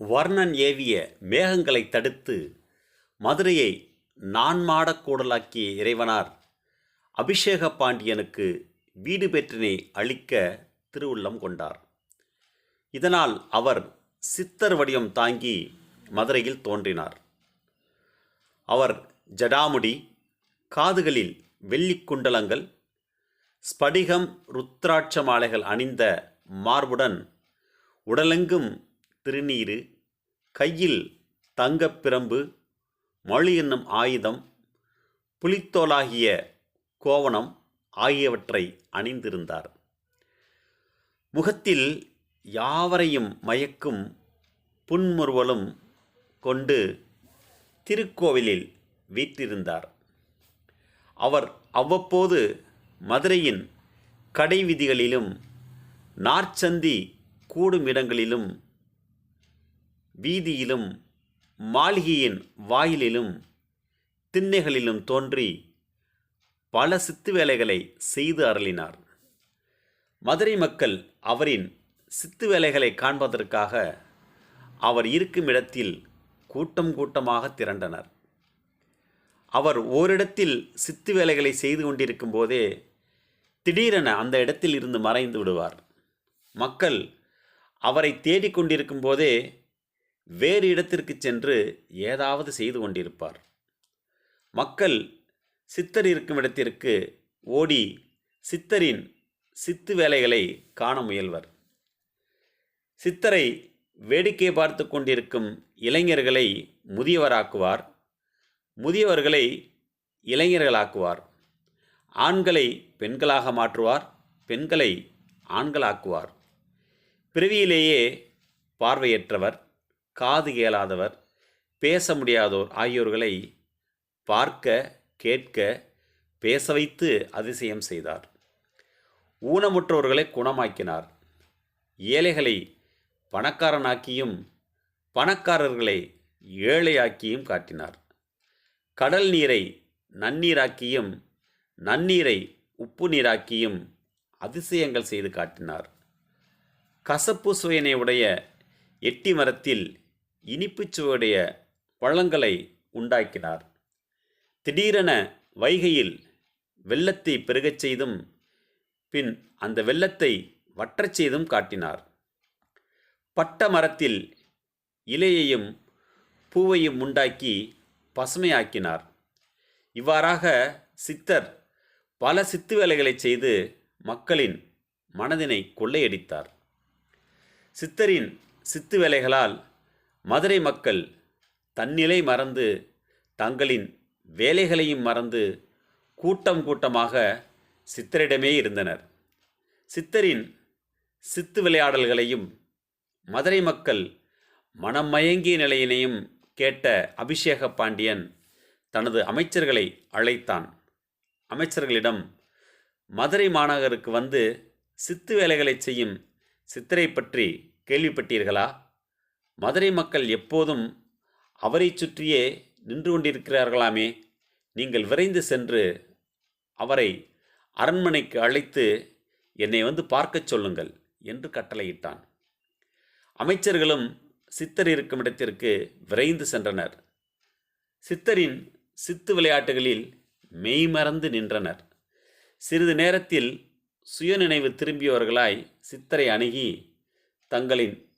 வர்ணன் ஏவிய மேகங்களை தடுத்து மதுரையை நான்மாடக்கூடலாக்கிய இறைவனார் அபிஷேக பாண்டியனுக்கு வீடு பெற்றினை அளிக்க திருவுள்ளம் கொண்டார். இதனால் அவர் சித்தர் வடிவம் தாங்கி மதுரையில் தோன்றினார். அவர் ஜடாமுடி காதுகளில் வெள்ளி குண்டலங்கள் ஸ்படிகம் ருத்ராட்ச மாலைகள் அணிந்த மார்புடன் உடலெங்கும் திருநீறு கையில் தங்கப்பிரம்பு மொழி என்னும் ஆயுதம் புலித்தோலாகிய கோவணம் ஆகியவற்றை அணிந்திருந்தார். முகத்தில் யாவரையும் மயக்கும் புன்முறுவலும் கொண்டு திருக்கோவிலில் வீற்றிருந்தார். அவர் அவ்வப்போது மதுரையின் கடை வீதிகளிலும் நாற்சந்தி கூடும் இடங்களிலும் வீதியிலும் மாளிகையின் வாயிலிலும் திண்ணைகளிலும் தோன்றி பல சித்து வேலைகளை செய்து அருளினார். மதுரை மக்கள் அவரின் சித்து வேலைகளை காண்பதற்காக அவர் இருக்கும் இடத்தில் கூட்டம் கூட்டமாக திரண்டனர். அவர் ஓரிடத்தில் சித்து வேலைகளை செய்து கொண்டிருக்கும் போதே திடீரென அந்த இடத்தில் இருந்து மறைந்து விடுவார். மக்கள் அவரை தேடிக்கொண்டிருக்கும் போதே வேறு இடத்திற்கு சென்று ஏதாவது செய்து கொண்டிருப்பார். மக்கள் சித்தர் இருக்கும் இடத்திற்கு ஓடி சித்தரின் சித்து வேலைகளை காண முயல்வர். சித்தரை வேடிக்கை பார்த்து கொண்டிருக்கும் இளைஞர்களை முதியவராக்குவார். முதியவர்களை இளைஞர்களாக்குவார். ஆண்களை பெண்களாக மாற்றுவார். பெண்களை ஆண்களாக்குவார். பிறவியிலேயே பார்வையற்றவர். காது கேளாதவர் பேச முடியாதோர் ஆகியோர்களை பார்க்க கேட்க பேச வைத்து அதிசயம் செய்தார். ஊனமுற்றோர்களை குணமாக்கினார். ஏழைகளை பணக்காரனாக்கியும் பணக்காரர்களை ஏழையாக்கியும் காட்டினார். கடல் நீரை நன்னீராக்கியும் நன்னீரை உப்பு நீராக்கியும் அதிசயங்கள் செய்து காட்டினார். கசப்பு சுவையினை உடைய எட்டி மரத்தில் இனிப்புச் சுவையுடைய பழங்களை உண்டாக்கினார். திடீரென வைகையில் வெள்ளத்தை பெருகச் செய்தும் பின் அந்த வெள்ளத்தை வற்றச் செய்தும் காட்டினார். பட்ட மரத்தில் இலையையும் பூவையும் உண்டாக்கி பசுமையாக்கினார். இவ்வாறாக சித்தர் பல சித்து வேலைகளை செய்து மக்களின் மனதினை கொள்ளையடித்தார். சித்தரின் சித்து வேலைகளால் மதுரை மக்கள் தன்னிலை மறந்து தங்களின் வேலைகளையும் மறந்து கூட்டம் கூட்டமாக சித்தரிடமே இருந்தனர். சித்தரின் சித்து விளையாடல்களையும் மதுரை மக்கள் மனமயங்கிய நிலையினையும் கேட்ட அபிஷேக பாண்டியன் தனது அமைச்சர்களை அழைத்தான். அமைச்சர்களிடம் மதுரை மாநகருக்கு வந்து சித்து வேலைகளை செய்யும் சித்தரை பற்றி கேள்விப்பட்டீர்களா? மதுரை மக்கள் எப்போதும் அவரை சுற்றியே நின்று கொண்டிருக்கிறார்களாமே. நீங்கள் விரைந்து சென்று அவரை அரண்மனைக்கு அழைத்து என்னை வந்து பார்க்கச் சொல்லுங்கள் என்று கட்டளையிட்டான். அமைச்சர்களும் சித்தர் இருக்கும் இடத்திற்கு விரைந்து சென்றனர். சித்தரின் சித்து விளையாட்டுகளில் மெய்மறந்து நின்றனர். சிறிது நேரத்தில் சுயநினைவு திரும்பியவர்களாய் சித்தரை அணுகி தங்களின்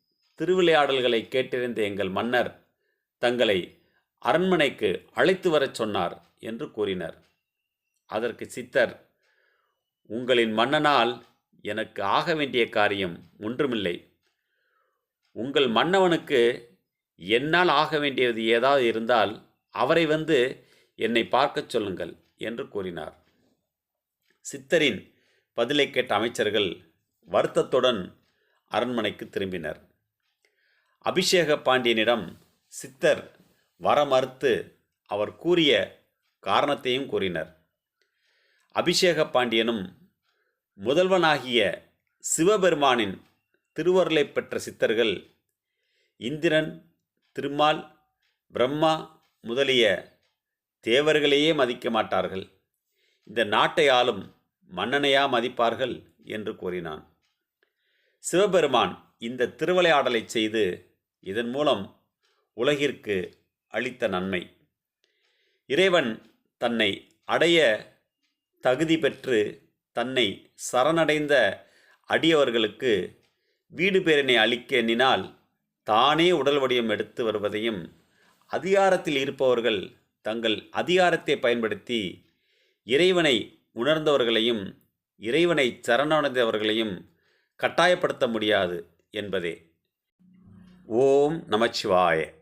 திருவிளையாடல்களை கேட்டிருந்த எங்கள் மன்னர் தங்களை அரண்மனைக்கு அழைத்து வரச் சொன்னார் என்று கூறினர். அதற்கு சித்தர் உங்களின் மன்னனால் எனக்கு ஆக வேண்டிய காரியம் ஒன்றுமில்லை. உங்கள் மன்னவனுக்கு என்னால் ஆக வேண்டியது ஏதாவது இருந்தால் அவரை வந்து என்னை பார்க்கச் சொல்லுங்கள் என்று கூறினார். சித்தரின் பதிலை கேட்ட அமைச்சர்கள் வருத்தத்துடன் அரண்மனைக்கு திரும்பினர். அபிஷேக பாண்டியனிடம் சித்தர் வர மறுத்து அவர் கூறிய காரணத்தையும் கூறினர். அபிஷேக பாண்டியனும் முதல்வனாகிய சிவபெருமானின் திருவருளை பெற்ற சித்தர்கள் இந்திரன் திருமால் பிரம்மா முதலிய தேவர்களையே மதிக்க மாட்டார்கள். இந்த நாட்டை ஆளும் மன்னனையா மதிப்பார்கள் என்று கூறினான். சிவபெருமான் இந்த திருவிளையாடலை செய்து இதன் மூலம் உலகிற்கு அளித்த நன்மை. இறைவன் தன்னை அடைய தகுதி பெற்று தன்னை சரணடைந்த அடியவர்களுக்கு வீடு பேரினை அளிக்க எண்ணினால் தானே உடல் வடிவம் எடுத்து வருவதையும் அதிகாரத்தில் இருப்பவர்கள் தங்கள் அதிகாரத்தை பயன்படுத்தி இறைவனை உணர்ந்தவர்களையும் இறைவனை சரணடைந்தவர்களையும் கட்டாயப்படுத்த முடியாது என்பதே. ஓம் நமச்சிவாய.